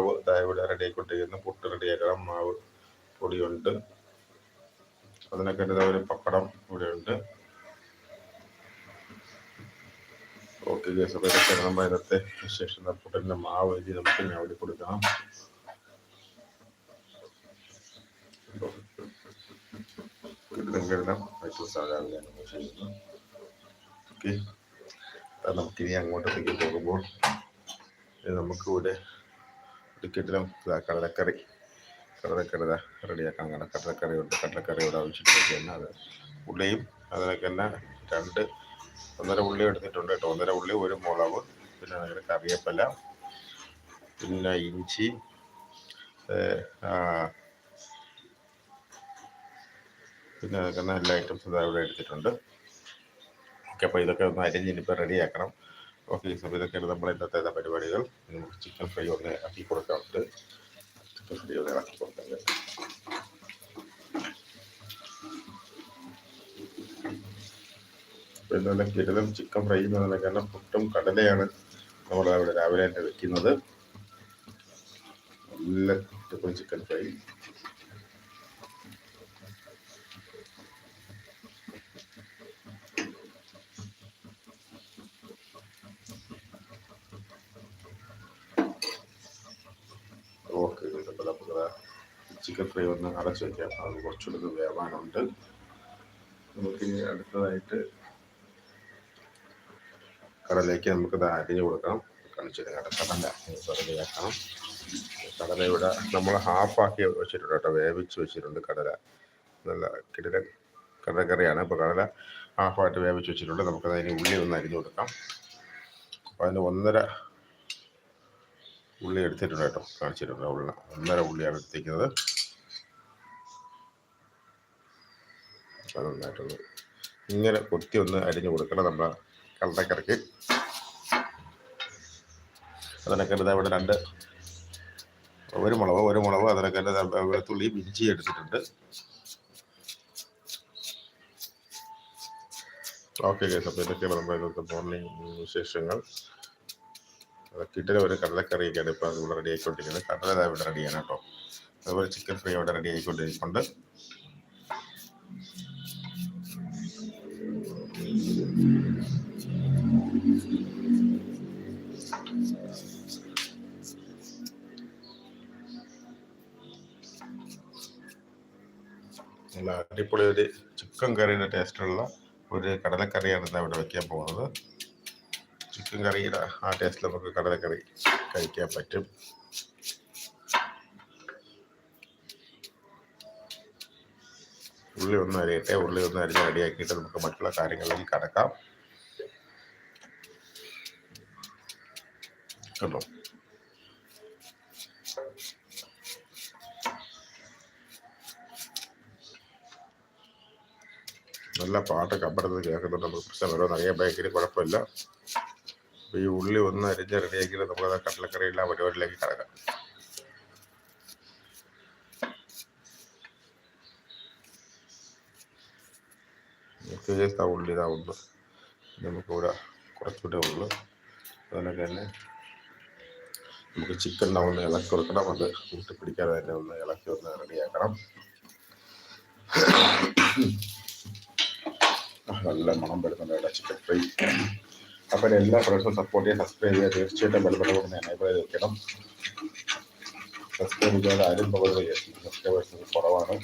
മാവ് ഇവിടെ റെഡി ആയിക്കൊണ്ടിരിക്കുന്നു. പുട്ട് റെഡിയാക്കണം മാവ് പൊടിയുണ്ട്. അതിനൊക്കെ ഒരു പപ്പടം ഇവിടെ ഉണ്ട് ഓക്കെ ഗ്യാസ് അപ്പോൾ ഇതൊക്കെ നമ്മൾ ഇന്നത്തെ ശേഷം പുട്ടിന്റെ മാവ് എഴുതി നമുക്ക് അവിടെ കൊടുക്കാം കിട്ടുന്ന മറ്റു സാധാരണ ചെയ്യുന്നു ഓക്കെ നമുക്കിനി അങ്ങോട്ടേക്ക് പോകുമ്പോൾ നമുക്കിവിടെ ടിക്കറ്റിലും കടലക്കറി. കടലക്കറി റെഡിയാക്കാൻ കടലക്കറി ഉണ്ട് കടലക്കറി ഇവിടെ ആവശ്യത്തിലേക്ക് തന്നെ അത് ഉള്ളിയും അതിനൊക്കെ തന്നെ രണ്ട് ഒന്നര ഉള്ളി എടുത്തിട്ടുണ്ട് കേട്ടോ. ഒന്നര ഉള്ളി ഒരു മുളക് പിന്നെ അതിന് കറിവേപ്പില പിന്നെ ഇഞ്ചി പിന്നെ അതൊക്കെ എല്ലാ ഐറ്റംസും ഇവിടെ എടുത്തിട്ടുണ്ട്. ഓക്കെ അപ്പോൾ ഇതൊക്കെ ഒന്ന് അരിഞ്ഞ് ഇനിയിപ്പോൾ റെഡിയാക്കണം ഓക്കെ അപ്പോൾ ഇതൊക്കെയാണ് നമ്മുടെ ഇന്നത്തെ പരിപാടികൾ? നമുക്ക് ചിക്കൻ ഫ്രൈ ഒന്ന് ആക്കി കൊടുക്കാറുണ്ട്. ചിക്കൻ ഫ്രൈ ഒന്ന് ആക്കി കൊടുക്കാൻ പിന്നെ കിടലും ചിക്കൻ ഫ്രൈ എന്ന് പറഞ്ഞാൽ കാരണം പുട്ടും കടലയാണ് നമ്മൾ അവിടെ രാവിലെ തന്നെ വെക്കുന്നത്. നല്ല ചിക്കൻ ഫ്രൈ ഓക്കെ അപ്പോൾ നമുക്ക് ചിക്കൻ ഫ്രൈ ഒന്ന് അടച്ചു വയ്ക്കാം അത് കുറച്ചുകൂടി വേവാനുണ്ട്. നമുക്കിനി അടുത്തതായിട്ട് കടലേക്ക് നമുക്ക് അരിഞ്ഞു കൊടുക്കണം കാണിച്ചു കടല. കടലയാക്കണം കടല ഇവിടെ നമ്മൾ ഹാഫാക്കി വെച്ചിട്ടുണ്ട് കേട്ടോ. വേവിച്ച് വെച്ചിട്ടുണ്ട് കടല. നല്ല കിടലൻ കടലക്കറിയാണ് അപ്പോൾ കടല ഹാഫായിട്ട് വേവിച്ച് വെച്ചിട്ടുണ്ട്. നമുക്കത് അതിന് ഉള്ളി ഒന്ന് അരിഞ്ഞു കൊടുക്കാം. അപ്പോൾ അതിന് ഒന്നര ഉള്ളി എടുത്തിട്ടുണ്ട് കേട്ടോ. കാണിച്ചിട്ടുണ്ട് ഉള്ള. ഒന്നര ഉള്ളിയാണ് എടുത്തിരിക്കുന്നത്. അത് നന്നായിട്ടൊന്ന് ഇങ്ങനെ കൊത്തി ഒന്ന് അരിഞ്ഞു കൊടുക്കണം നമ്മൾ കള്ളക്കറിക്ക്. അതിനൊക്കെ ഇവിടെ രണ്ട് ഒരു മുളക് ഒരു മുളക് അതിനൊക്കെ വെളുത്തുള്ളി ബിഞ്ചി എടുത്തിട്ടുണ്ട്. ഓക്കെ കേസ് അപ്പോൾ ഇതൊക്കെയാണ് നമ്മുടെ ഇന്നത്തെ മോർണിംഗ് വിശേഷങ്ങൾ. കിട്ടിയ ഒരു കടലക്കറിയൊക്കെയാണ് ഇപ്പോൾ ഇവിടെ റെഡി ആയിക്കൊണ്ടിരിക്കുന്നത്. കടല ഇവിടെ റെഡിയാണ് കേട്ടോ. അതുപോലെ ചിക്കൻ ഫ്രൈ ഇവിടെ റെഡി ആയിക്കൊണ്ടിരിക്കുന്നുണ്ട് നല്ല അടിപൊളി ഒരു ചിക്കൻ കറിയുടെ ടേസ്റ്റുള്ള ഒരു കടലക്കറിയാണ് ഇന്ന് ഇവിടെ വയ്ക്കാൻ പോകുന്നത്. ചിക്കൻ കറിയുടെ ആ ടേസ്റ്റിൽ നമുക്ക് കടലക്കറി കഴിക്കാൻ പറ്റും. ഉള്ളി ഒന്ന് അരിയട്ടെ? ഉള്ളി ഒന്ന് അരിഞ്ഞ് റെഡിയാക്കിയിട്ട് നമുക്ക് മറ്റുള്ള കാര്യങ്ങളിലേക്ക് കടക്കാം. കണ്ടോ? നല്ല പാട്ട് അപ്പുറത്ത് കേൾക്കുന്നുണ്ട്. നമുക്ക് പ്രശ്നം വരുമെന്ന് അറിയാൻ ഭയങ്കര കുഴപ്പമില്ല. ഈ ഉള്ളി ഒന്ന് അരിഞ്ഞ് റെഡിയാക്കിയിട്ട് നമുക്കത് കടലക്കറിയുള്ള പരിപാടിയിലേക്ക് കടക്കാം. ഉള്ളി ഇതാ ഉണ്ട് നമുക്കിവിടെ കുറച്ചുകൂടെ ഉള്ളു. അതുപോലെ തന്നെ നമുക്ക് ചിക്കൻ ഒന്ന് ഇളക്കി കൊടുക്കണം. അത് കൂട്ടി പിടിക്കാതെ തന്നെ ഒന്ന് ഇളക്കി ഒന്ന് റെഡിയാക്കണം നല്ല മണം വരുന്നുണ്ട് ചിക്കൻ ഫ്രൈ. അപ്പം എല്ലാ ഫ്രണ്ട്സും സപ്പോർട്ട് ചെയ്യാൻ സബ്സ്ക്രൈബ് ചെയ്യുക. തീർച്ചയായിട്ടും ബലബലം കൊണ്ട് എനേബിൾ വെക്കണം. സബ്സ്ക്രൈബ് ചെയ്യാതെ ആരും പകരം സബ്സ്ക്രൈബേഴ്സ് കുറവാണ്.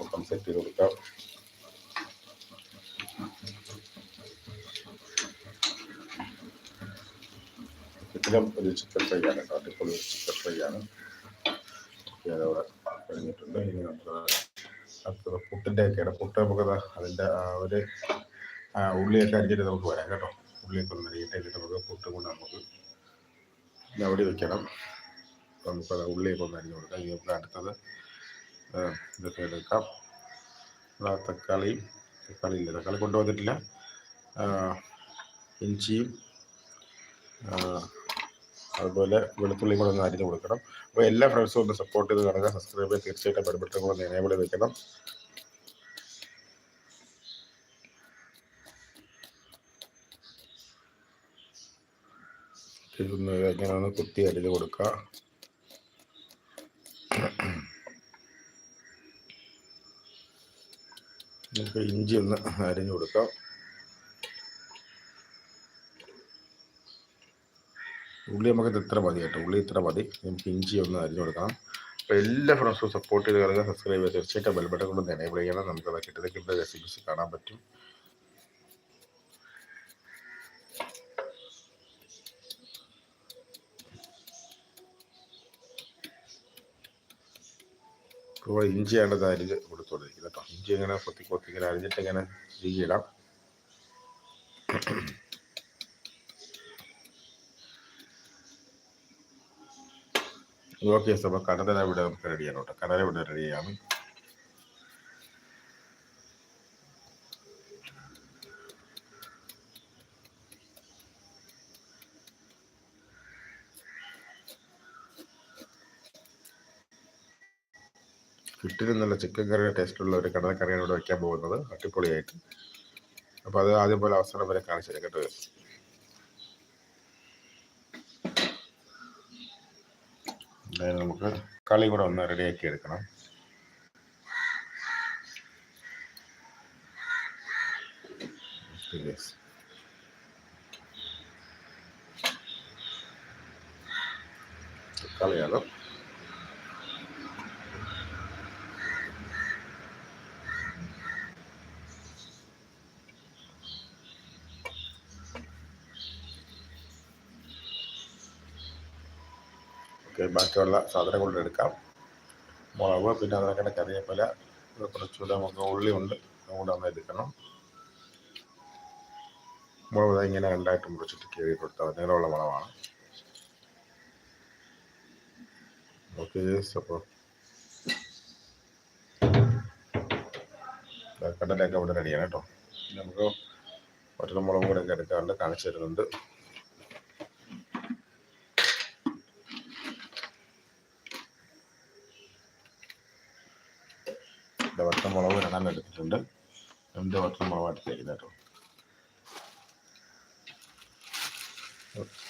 മൊത്തം സെറ്റ് ചെയ്ത് കൊടുക്കാം. ഇതിലും ഒരു ചിക്കൻ ഫ്രൈ ആണ്. ഒരു ചിക്കൻ ഫ്രൈ ആണ്. അതവിടെ കഴിഞ്ഞിട്ടുണ്ട്. ഇനി നമുക്ക് അടുത്തത് പുട്ടിന്റെ ഒക്കെയാണ്. പുട്ട് നമുക്ക് അതിന്റെ ഒരു ഉള്ളിയൊക്കെ അരിഞ്ഞിട്ട് നമുക്ക് വരാം കേട്ടോ. ഉള്ളിയൊക്കെ ഒന്ന് അരിഞ്ഞിട്ട് കഴിഞ്ഞിട്ട് നമുക്ക് പുട്ടും കൊണ്ട് നമുക്ക് അവിടെ വെക്കണം. നമുക്കത് ഉള്ളിയൊക്കെ ഒന്ന് അരിഞ്ഞു കൊടുക്കാം. ഇനി നമുക്ക് അടുത്തത് ഇതൊക്കെ എടുക്കാം. തക്കാളി തക്കാളി ഇല്ല തക്കാളി കൊണ്ടുവന്നിട്ടില്ല ഇഞ്ചിയും അതുപോലെ വെളുത്തുള്ളിയും കൂടെ ഒന്ന് അരിഞ്ഞു കൊടുക്കണം. അപ്പോൾ എല്ലാ ഫ്രണ്ട്സും ഒന്ന് സപ്പോർട്ട് ചെയ്ത് കാണുക. സബ്സ്ക്രൈബ് ചെയ്ത് തീർച്ചയായിട്ടും ബെൽബട്ടൺ ഒന്ന് എനേബിൾ വെക്കണം. ഇതൊന്ന് എങ്ങനെയാണ് കുത്തി അരിഞ്ഞ് കൊടുക്കുക. ഇഞ്ചി ഒന്ന് അരിഞ്ഞു കൊടുക്കാം. ഉള്ളി നമുക്ക് ഇത് ഇത്ര മതി കേട്ടോ. ഉള്ളി ഇത്ര മതി. നമുക്ക് ഇഞ്ചി ഒന്ന് അരിഞ്ഞു കൊടുക്കാം അപ്പോൾ എല്ലാ ഫ്രണ്ട്സും സപ്പോർട്ട് ചെയ്ത് കളയുക സബ്സ്ക്രൈബ് ചെയ്യുക. തീർച്ചയായിട്ടും ബെൽബട്ടൺ കൊണ്ട് എനേബിൾ ചെയ്യണം. നമുക്ക് കിട്ടുന്ന കിട്ടുന്ന റെസിപ്പീസ് കാണാൻ പറ്റും. ഇഞ്ചിയാണ് ഇത് കൊടുത്തോളി. ഇഞ്ചി ഇങ്ങനെ കൊത്തി കൊത്തി ഇങ്ങനെ അരിഞ്ഞിട്ട് ഇങ്ങനെ ഇടാം ഓക്കെ അപ്പോൾ കടല ഇവിടെ നമുക്ക് റെഡിയാണ് കേട്ടോ. കടല ഇവിടെ റെഡിയാണ് കിട്ടിന് നല്ല ചിക്കൻ കറിയുടെ ടേസ്റ്റുള്ള ഒരു കടലക്കറിയാണ് ഇവിടെ വയ്ക്കാൻ പോകുന്നത്. അടിപൊളിയായിട്ട്. അപ്പോൾ അത് ആദ്യം പോലെ അവസരം വരെ കാണിച്ചു കേട്ടോ. നമുക്ക് കളി കൂടെ ഒന്ന് റെഡിയാക്കി എടുക്കണം. കളിയാലോ. ഓക്കെ ബാക്കിയുള്ള സാധനങ്ങൾ എടുക്കാം. മുളക് പിന്നെ അതിനൊക്കെ കറിവേപ്പില കുറച്ചുകൂടെ നമുക്ക് ഉള്ളി ഉണ്ട്. അതുകൊണ്ട് ഒന്ന് എടുക്കണം. മുളക് ഇങ്ങനെ രണ്ടായിട്ട് മുറിച്ചിട്ട് കീറി കൊടുത്താൽ നീളമുള്ള മുളകാണ്. ഓക്കെ അപ്പോൾ കടലൊക്കെ ഇവിടെ റെഡിയാണ് കേട്ടോ. നമുക്ക് ഒറ്റ മുളക് കൂടെ ഒക്കെ എടുക്കാറുണ്ട് കാണിച്ചു തരുന്നുണ്ട്. ഇവിടെ വട്ടമുളക് രണ്ടെണ്ണം എടുത്തിട്ടുണ്ട്. രണ്ട് വട്ടമുളക് എടുത്തേക്കുന്നത് കേട്ടോ.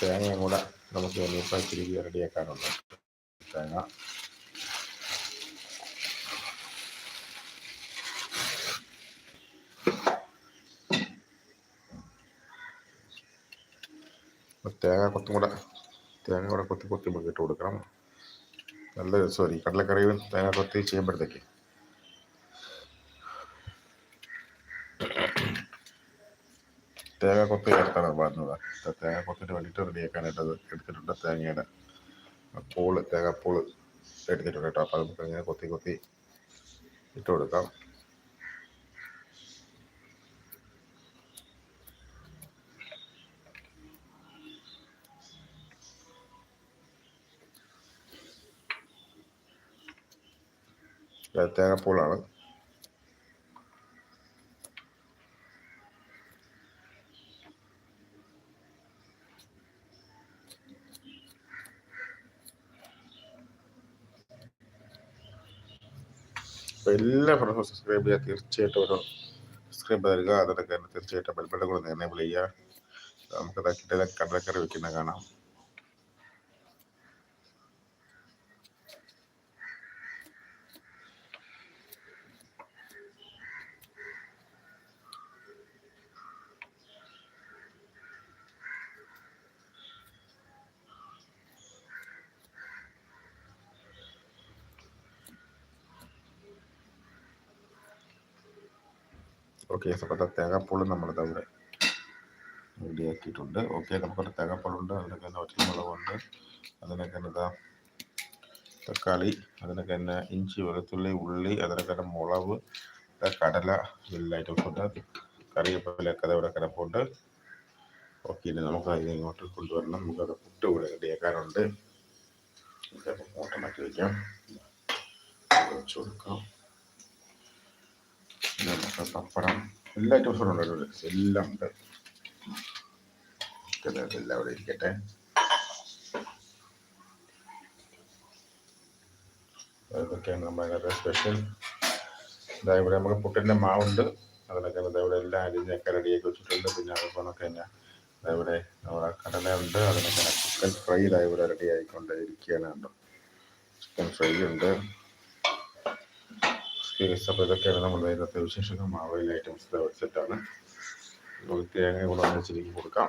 തേങ്ങയും കൂടെ നമുക്ക് ഇനിയിപ്പോൾ തിരികെ റെഡിയാക്കാനുണ്ട് തേങ്ങ. തേങ്ങ കൊത്തും കൂടെ തേങ്ങ കൂടെ കൊത്തി കൊത്തി നമുക്ക് കൊടുക്കണം. നല്ല സോറി കടലക്കറിയും തേങ്ങ കൊത്തി ചെയ്യുമ്പോഴത്തേക്ക്. തേങ്ങ കൊത്തി ചേർത്താണ് പറഞ്ഞത് തേങ്ങ കൊത്തിട്ട് വേണ്ടിയിട്ട് റെഡിയാക്കാനായിട്ട് അത് എടുത്തിട്ടുണ്ട് തേങ്ങയുടെ. പൂൾ തേങ്ങാപ്പൂൾ എടുത്തിട്ടുണ്ട് കേട്ടോ. അപ്പോൾ നമുക്ക് ഇങ്ങനെ കൊത്തി കൊത്തി ഇട്ട് കൊടുക്കാം. തേങ്ങാപ്പൂളാണ്. അപ്പോൾ എല്ലാ ഫ്രണ്ട്സും സബ്സ്ക്രൈബ് ചെയ്യുക തീർച്ചയായിട്ടും ഒരു സബ്സ്ക്രൈബ് തരിക അതൊക്കെ തീർച്ചയായിട്ടും ബെൽബട്ടൺ കൂടെ എനേബിൾ ചെയ്യുക. നമുക്ക് കിട്ടിയ കടലക്കറി വെക്കുന്ന കാണാം. ഓക്കെ അപ്പോൾ തേങ്ങാപ്പൂൾ നമ്മളിത് അവിടെ റെഡിയാക്കിയിട്ടുണ്ട് ഓക്കെ നമുക്കൊരു തേങ്ങാപ്പൂളുണ്ട് അതിനൊക്കെ തന്നെ ഒറ്റമുളകുണ്ട് അതിനൊക്കെ തന്നെ തക്കാളി അതിനൊക്കെ തന്നെ ഇഞ്ചി വെളുത്തുള്ളി ഉള്ളി അതിനൊക്കെ തന്നെ മുളക് കടല ഐറ്റംസ് ഉണ്ട്. കറിവേപ്പിലൊക്കെ അത് ഇവിടെ കിടപ്പുണ്ട്. ഓക്കെ ഇനി നമുക്ക് അതിനെ ഇങ്ങോട്ട് കൊണ്ടുവരണം. നമുക്കത് പുട്ട് ഇവിടെ റെഡിയാക്കാനുണ്ട് മൂട്ട മാറ്റി വയ്ക്കാം വെച്ച് കൊടുക്കാം. നമുക്ക് പപ്പടം എല്ലാ ഐറ്റംസും ഉണ്ട് ഒരു എല്ലാം ഉണ്ട്. എല്ലാം അവിടെ ഇരിക്കട്ടെ. അതൊക്കെയാണ് നമ്മുടെ സ്പെഷ്യൽ അതായത് ഇവിടെ നമുക്ക് പുട്ടിന്റെ മാവുണ്ട്. അതിനൊക്കെ അതേപോലെ എല്ലാം അരിഞ്ഞൊക്കെ റെഡിയാക്കി വെച്ചിട്ടുണ്ട്. പിന്നെ അതുപോലൊക്കെ തന്നെ അതേപോലെ നമ്മുടെ കടലുണ്ട് അതിനൊക്കെ ചിക്കൻ ഫ്രൈ ഇതേപോലെ റെഡി ആയിക്കൊണ്ടേ ഇരിക്കുകയാണ് ചിക്കൻ ഫ്രൈ ഉണ്ട്. സ്കേസ് അപ്പോൾ ഇതൊക്കെയാണ് നമ്മുടെ ഇന്നത്തെ വിശേഷങ്ങൾ. മാവേലി ഐറ്റംസിന്റെ വെബ്സൈറ്റാണ് നമുക്ക് തേങ്ങ കൂടെ ഒന്നിച്ചിരിക്കും കൊടുക്കാം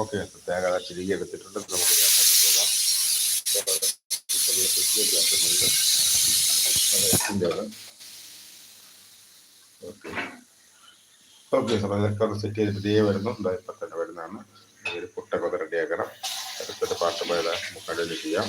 ഓക്കെ എടുത്തിട്ടുണ്ട് നമുക്ക് അങ്ങോട്ട് പോകാം. ഓക്കെ. സാർ സെറ്റ് ചെയ്ത് ദേ വരുന്നു. ഇപ്പം തന്നെ വരുന്നതാണ്. ഒരു പുട്ടൊക്കെ റെഡിയാക്കണം അടുത്തൊരു പാട്ട് പോയത്. ചെയ്യാം.